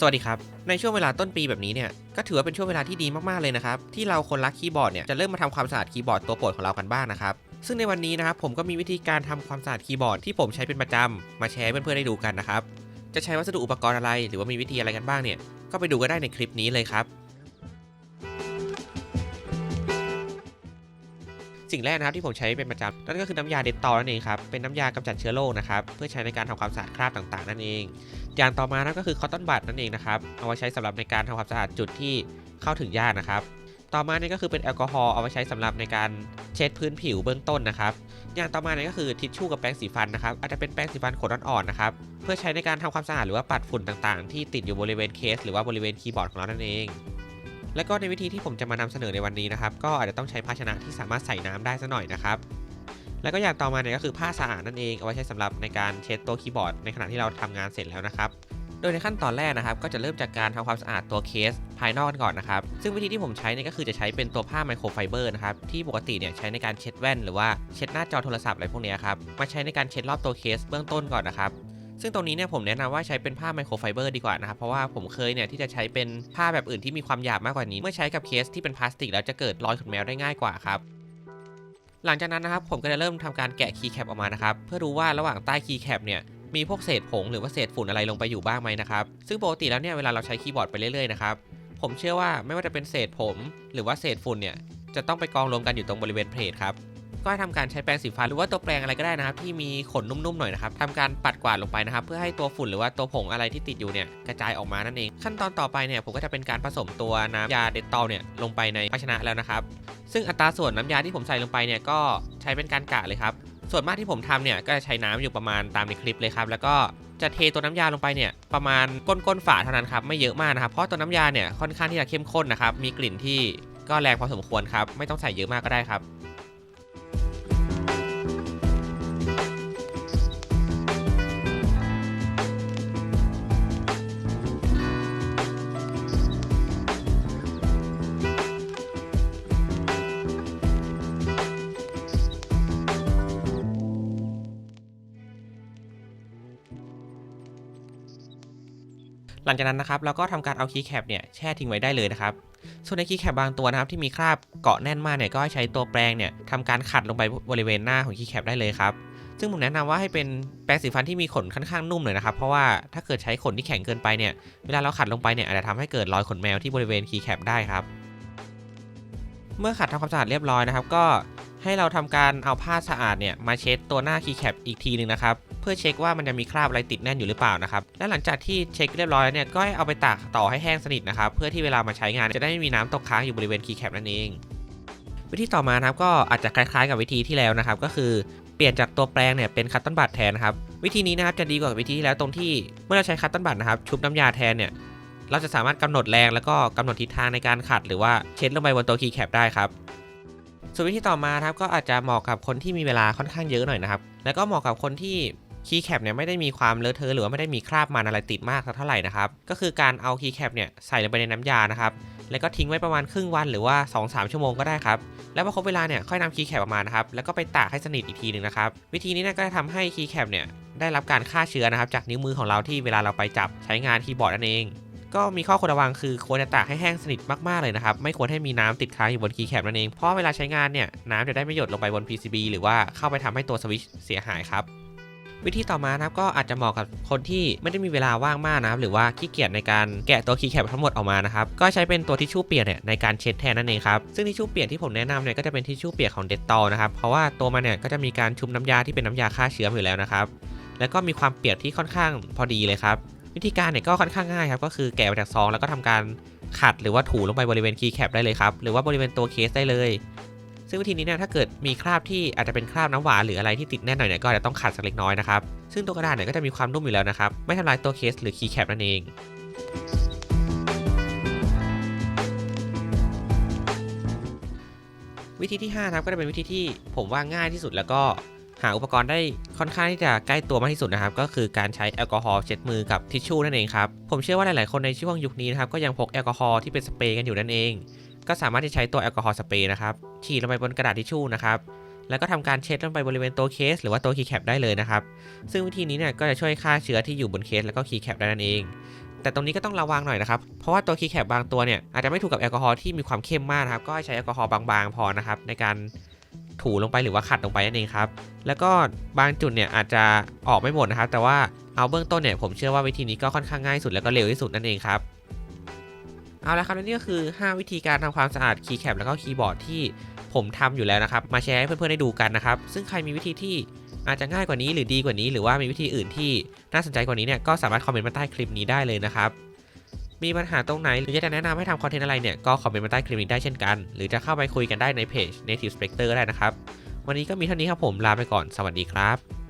สวัสดีครับ ในช่วงเวลาต้นปีแบบนี้เนี่ย ก็ถือว่าเป็นช่วงเวลาที่ดีมาก ๆ เลยนะครับ ที่เราคนรักคีย์บอร์ดเนี่ย จะเริ่มมาทำความสะอาดคีย์บอร์ดตัวโปรดของเรากันบ้างนะครับ ซึ่งในวันนี้นะครับผมก็มีวิธีการทำความสะอาดคีย์บอร์ดที่ผมใช้เป็นประจำมาแชร์เพื่อนๆได้ดูกันนะครับ จะใช้วัสดุอุปกรณ์อะไร หรือว่ามีวิธีอะไรกันบ้างเนี่ย ก็ไปดูกันได้ในคลิปนี้เลยครับ สิ่งแรกนะครับที่ผมใช้เป็นประจำนั่นก็คือน้ำยาเดตตอนั่นเองครับเป็นน้ำยากำจัดเชื้อโรคนะครับเพื่อใช้ในการทำความสะอาดคราบต่างๆ นั่นเอง อย่างต่อมานะก็คือคอตตอนบัดนั่นเองนะครับเอาไว้ใช้สำหรับในการทำความสะอาดจุดที่เข้าถึงยากนะครับต่อมาเนี่ยก็คือเป็นแอลกอฮอล์เอาไว้ใช้สำหรับในการเช็ดพื้นผิวเบื้องต้นนะครับ อย่างต่อมาเนี่ยก็คือทิชชู่กับแปรงสีฟันนะครับอาจจะเป็นแปรงสีฟันขนอ่อนๆนะครับเพื่อใช้ในการทำความสะอาดหรือว่าปัดฝุ่นต่างๆ ที่ติดอยู่บริเวณเคส หรือว่าบริเวณคีย์บอร์ดของเรานั่นเอง และก็ในวิธีที่ผมจะมานำเสนอในวันนี้นะครับ ก็อาจจะต้องใช้ภาชนะที่สามารถใส่น้ำได้สัหน่อยนะครับ แล้วก็อย่างต่อมาเนี่ยก็คือผ้าสะอาดนั่นเองเอาไว้ใช้สำหรับในการเช็ดตัวคีย์บอร์ดในขณะที่เราทำงานเสร็จแล้วนะครับโดยในขั้นตอนแรกนะครับก็จะเริ่มจากการทำความสะอาดตัวเคสภายนอกกันก่อนนะครับ ซึ่งวิธีที่ผมใช้เนี่ยก็คือจะใช้เป็นตัวผ้าไมโครไฟเบอร์นะครับที่ปกติเนี่ยใช้ในการเช็ดแว่น หรือว่าเช็ดหน้าจอโทรศัพท์อะไรพวกนี้ครับมาใช้ในการเช็ดรอบตัวเคสเบื้องต้นก่อนนะครับ ซึ่งตรงนี้เนี่ยผมแนะนำว่าใช้เป็นผ้าไมโครไฟเบอร์ดีกว่านะครับ เพราะว่าผมเคยเนี่ยที่จะใช้เป็นผ้าแบบอื่นที่มีความหยาบมากกว่านี้ เมื่อใช้กับเคสที่เป็นพลาสติกแล้วจะเกิดรอยขนแมวได้ง่ายกว่าครับหลังจากนั้นนะครับผมก็จะเริ่มทำการแกะคีย์แคปออกมานะครับเพื่อรู้ว่าระหว่างใต้คีย์แคปเนี่ยมีพวกเศษผงหรือว่าเศษฝุ่นอะไรลงไปอยู่บ้างไหมนะครับซึ่งปกติแล้วเนี่ยเวลาเราใช้คีย์บอร์ดไปเรื่อยๆนะครับผมเชื่อว่าไม่ว่าจะเป็นเศษผม หรือว่าเศษฝุ่นเนี่ยจะต้องไปกองรวมกันอยู่ตรงบริเวณเพลทครับ ก็ให้ทำการใช้แปรงสีฟันหรือว่าตัวแปรงอะไรก็ได้นะครับที่มีขนนุ่มๆหน่อยนะครับทำการปัดกวาดลงไปนะครับเพื่อให้ตัวฝุ่นหรือว่าตัวผงอะไรที่ติดอยู่เนี่ยกระจายออกมานั่นเอง ขั้นตอนต่อไปเนี่ยผมก็จะเป็นการผสมตัวน้ำยาเดตตอลเนี่ยลงไปในภาชนะแล้วนะครับ ซึ่งอัตราส่วนน้ำยาที่ผมใส่ลงไปเนี่ยก็ใช้เป็นการกะเลยครับส่วนมากที่ผมทำเนี่ยก็จะใช้น้ำอยู่ประมาณตามในคลิปเลยครับแล้วก็จะเทตัวน้ำยาลงไปเนี่ยประมาณก้นก้นๆฝาเท่านั้นครับไม่เยอะมากนะครับเพราะตัวน้ำยาเนี่ยค่อนข้างที่จะเข้มข้นนะครับมีกลิ่นที่ก็แรงพอสมควรครับไม่ต้องใส่เยอะมากก็ได้ครับ หลังจากนั้นนะครับเราก็ทำการเอาคีย์แคปเนี่ยแช่ทิ้งไว้ได้เลยนะครับ ส่วนในคีย์แคปบางตัวนะครับที่มีคราบเกาะแน่นมากเนี่ยก็ให้ใช้ตัวแปรงเนี่ยทำการขัดลงไปบริเวณหน้าของคีย์แคปได้เลยครับซึ่งผมแนะนำว่าให้เป็นแปรงสีฟันที่มีขนค่อนข้างนุ่มหน่อยนะครับเพราะว่าถ้าเกิดใช้ขนที่แข็งเกินไปเนี่ยเวลาเราขัดลงไปเนี่ยอาจจะทำให้เกิดรอยขนแมวที่บริเวณคีย์แคปได้ครับเมื่อขัดทำความสะอาดเรียบร้อยนะครับ ก็ให้เราทำการเอาผ้าสะอาดเนี่ยมาเช็ดตัวหน้าคีย์แคปอีกทีหนึ่งนะครับ พื่อเช็คว่ามันจะมีคราบอะไรติดแน่นอยู่หรือเปล่านะครับและหลังจากที่เช็คเรียบร้อยแล้วเนี่ยก็เอาไปตากต่อให้แห้งสนิทนะครับเพื่อที่เวลามาใช้งานจะได้ไม่มีน้ำตกค้างอยู่บริเวณคีย์แคปนั่นเอง วิธีต่อมานะครับก็อาจจะคล้ายๆ กับวิธีที่แล้วนะครับ ก็คือเปลี่ยนจากตัวแปรงเนี่ยเป็นคัตตันบัตแทนนะครับวิธีนี้นะครับจะดีกว่าวิธีที่แล้วตรงที่เมื่อเราใช้คัตตันบัตนะครับชุบน้ำยาแทนเนี่ยเราจะสามารถกำหนดแรงแล้วก็กำหนดทิศทางในการขัด หรือว่าเช็ดลงไปบนตัวคีย์แคปได้ครับส่วนวิธีต่อมาครับก็อาจจะเหมาะกับคนที่มีเวลาค่อนข้างเยอะหน่อยนะครับ แล้วก็เหมาะกับคนที่ คีย์แคปเนี่ยไม่ได้มีความเลอะเทอะหรือว่าไม่ได้มีคราบมันอะไรติดมากสักเท่าไหร่นะครับ ก็คือการเอาคีย์แคปเนี่ยใส่ลงไปในน้ำยานะครับ แล้วก็ทิ้งไว้ประมาณครึ่งวันหรือว่า 2-3 ชั่วโมงก็ได้ครับ แล้วพอครบเวลาเนี่ยค่อยนำคีย์แคปออกมานะครับ แล้วก็ไปตากให้สนิทอีกทีหนึ่งนะครับ วิธีนี้เนี่ยก็จะทำให้คีย์แคปเนี่ยได้รับการฆ่าเชื้อนะครับ จากนิ้วมือของเราที่เวลาเราไปจับใช้งานคีย์บอร์ดนั่นเองก็มีข้อควรระวังคือควรจะตากให้แห้งสนิทมากๆเลยนะครับ ไม่ควรให้มีน้ำติดค้างอยู่บนคีย์แคปนั่นเอง เพราะเวลาใช้งานเนี่ยน้ำจะได้ไม่หยดลงไปบน PCB หรือว่าเข้าไปทำให้ตัวสวิตช์เสียหายครับ วิธีต่อมานะครับก็อาจจะเหมาะกับคนที่ไม่ได้มีเวลาว่างมากนะครับหรือว่าขี้เกียจในการแกะตัวคีย์แคปทั้งหมดออกมานะครับก็ใช้เป็นตัวทิชชู่เปียกเนี่ยในการเช็ดแทนนั่นเองครับซึ่งทิชชู่เปียกที่ผมแนะนำเนี่ยก็จะเป็นทิชชู่เปียกของเดตตอนะครับเพราะว่าตัวมันเนี่ยก็จะมีการชุบน้ำยาที่เป็นน้ำยาฆ่าเชื้ออยู่แล้วนะครับแล้วก็มีความเปียกที่ค่อนข้างพอดีเลยครับวิธีการเนี่ยก็ค่อนข้างง่ายครับก็คือแกะมาจากซองแล้วก็ทำการขัดหรือว่าถูลงไปบริเวณคีย์แคปได้เลยครับหรือว่าบริเวณตัวเคสได้เลย ซึ่งวิธีนี้เนี่ยถ้าเกิดมีคราบที่อาจจะเป็นคราบน้ำหวานหรืออะไรที่ติดแน่นหน่อยเนี่ยก็จะต้องขัดสักเล็กน้อยนะครับซึ่งตัวกระดาษเนี่ยก็จะมีความนุ่มอยู่แล้วนะครับไม่ทำลายตัวเคสหรือคีย์แคปนั่นเองวิธีที่5นะครับก็จะเป็นวิธีที่ผมว่าง่ายที่สุดแล้วก็หาอุปกรณ์ได้ค่อนข้างที่จะใกล้ตัวมากที่สุดนะครับ ก็คือการใช้แอลกอฮอล์เช็ดมือกับทิชชู่นั่นเองครับ ผมเชื่อว่าหลาย ๆ คนในช่วงยุคนี้นะครับก็ยังพกแอลกอฮอล์ที่เป็นสเปรย์กันอยู่นั่นเอง ก็สามารถที่ใช้ตัวแอลกอฮอล์สเปรย์นะครับฉีดลงไปบนกระดาษทิชชู่นะครับแล้วก็ทำการเช็ดลงไปบริเวณตัวเคส หรือว่าตัวคีย์แคปได้เลยนะครับ ซึ่งวิธีนี้เนี่ยก็จะช่วยฆ่าเชื้อที่อยู่บนเคสแล้วก็คีย์แคปได้นั่นเอง แต่ตรงนี้ก็ต้องระวังหน่อยนะครับ เพราะว่าตัวคีย์แคปบางตัวเนี่ยอาจจะไม่ถูกกับแอลกอฮอล์ที่มีความเข้มมากนะครับ ก็ให้ใช้แอลกอฮอล์บางๆ พอนะครับในการถูลงไปหรือว่าขัดลงไปนั่นเองครับ แล้วก็บางจุดเนี่ยอาจจะออกไม่หมดนะครับ แต่ว่าเอาเบื้องต้นเนี่ยผมเชื่อว่าวิธีนี้ก็ค่อนข้างง่ายสุดแล้วก็เร็วที่สุดนั่นเองครับ เอาละครับและนี่ก็คือ 5 วิธีการทำความสะอาดคีย์แคปแล้วก็คีย์บอร์ดที่ผมทำอยู่แล้วนะครับ มาแชร์ให้เพื่อนๆได้ดูกันนะครับ ซึ่งใครมีวิธีที่อาจจะง่ายกว่านี้หรือดีกว่านี้ หรือว่ามีวิธีอื่นที่น่าสนใจกว่านี้เนี่ยก็สามารถคอมเมนต์มาใต้คลิปนี้ได้เลยนะครับมีปัญหาตรงไหนหรือจะแนะนำให้ทำคอนเทนต์อะไรเนี่ยก็คอมเมนต์มาใต้คลิปนี้ได้เช่นกัน หรือจะเข้าไปคุยกันได้ในเพจ Native Spectre ก็ได้นะครับ วันนี้ก็มีเท่านี้ครับผมลาไปก่อนสวัสดีครับ